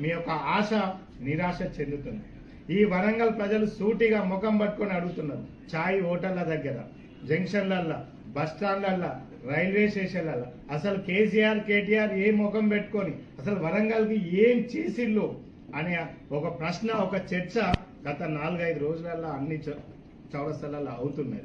మీ యొక్క ఆశ నిరాశ చెందుతుంది. ఈ వరంగల్ ప్రజలు సూటిగా ముఖం పట్టుకొని అడుగుతున్నారు. ఛాయ్ హోటళ్ళ దగ్గర జంక్షన్లల్లో బస్ రైల్వే స్టేషన్లలో అసలు కేసీఆర్ కేటీఆర్ ఏ ముఖం పెట్టుకొని అసలు వరంగల్కి ఏం చేసిల్లు అనే ఒక ప్రశ్న ఒక చర్చ గత నాలుగైదు రోజులల్లో అన్ని చౌ- అవుతున్నది.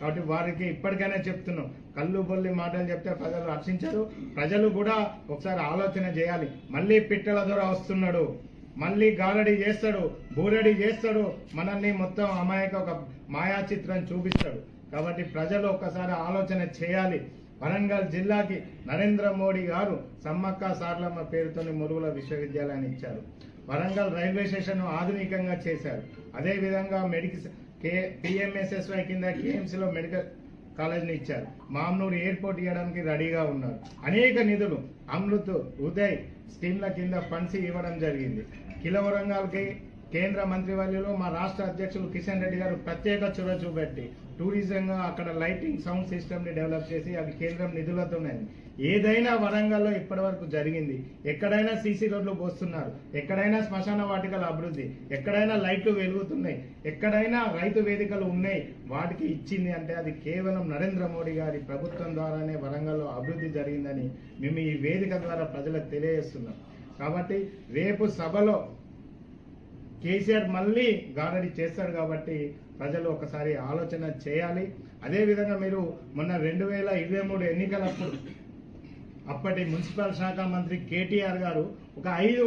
కాబట్టి వారికి ఇప్పటికైనా చెప్తున్నాం. కళ్ళు బొల్లి మాటలు చెప్తే ప్రజలు రక్షించరు. ప్రజలు కూడా ఒకసారి ఆలోచన చేయాలి. మళ్ళీ పిట్టల ద్వారా వస్తున్నాడు. మళ్ళీ గాలడి చేస్తాడు. బూరడి చేస్తాడు. మనల్ని మొత్తం అమాయక ఒక మాయా చిత్రం చూపిస్తాడు. కాబట్టి ప్రజలు ఒకసారి ఆలోచన చేయాలి. వరంగల్ జిల్లాకి నరేంద్ర మోడీ గారు సమ్మక్క సార్లమ్మ పేరుతోని మురుగుల విశ్వవిద్యాలయాన్ని ఇచ్చారు. వరంగల్ రైల్వే స్టేషన్ ఆధునికంగా చేశారు. అదేవిధంగా మెడికల్ కే పిఎంఎస్ఎస్వై కింద కేఎంసీలో మెడికల్ కాలేజీని ఇచ్చారు. మామ్నూరు ఎయిర్పోర్ట్ ఇవ్వడానికి రెడీగా ఉన్నారు. అనేక నిధులు అమృత్ ఉదయ్ స్కీమ్ల కింద ఫండ్స్ ఇవ్వడం జరిగింది. కిల వరంగల్కి కేంద్ర మంత్రివర్యులు మా రాష్ట్ర అధ్యక్షులు కిషన్ రెడ్డి గారు ప్రత్యేక చొరవ చూపెట్టి టూరిజంగా అక్కడ లైటింగ్ సౌండ్ సిస్టమ్ని డెవలప్ చేసి అవి కేంద్రం నిధులతోనే ఏదైనా వరంగల్లో ఇప్పటి వరకు జరిగింది. ఎక్కడైనా సీసీ రోడ్లు పోస్తున్నారు. ఎక్కడైనా శ్మశాన వాటికల అభివృద్ధి. ఎక్కడైనా లైట్లు వెలుగుతున్నాయి. ఎక్కడైనా రైతు వేదికలు ఉన్నాయి. వాటికి ఇచ్చింది అంటే అది కేవలం నరేంద్ర మోడీ గారి ప్రభుత్వం ద్వారానే వరంగల్లో అభివృద్ధి జరిగిందని మేము ఈ వేదిక ద్వారా ప్రజలకు తెలియజేస్తున్నాం. కాబట్టి రేపు సభలో కేసీఆర్ మళ్ళీ గారడి చేస్తాడు కాబట్టి ప్రజలు ఒకసారి ఆలోచన చేయాలి. అదేవిధంగా మీరు మొన్న రెండు వేల ఇరవై మూడు ఎన్నికలప్పుడు అప్పటి మున్సిపల్ శాఖ మంత్రి కేటీఆర్ గారు ఒక ఐదు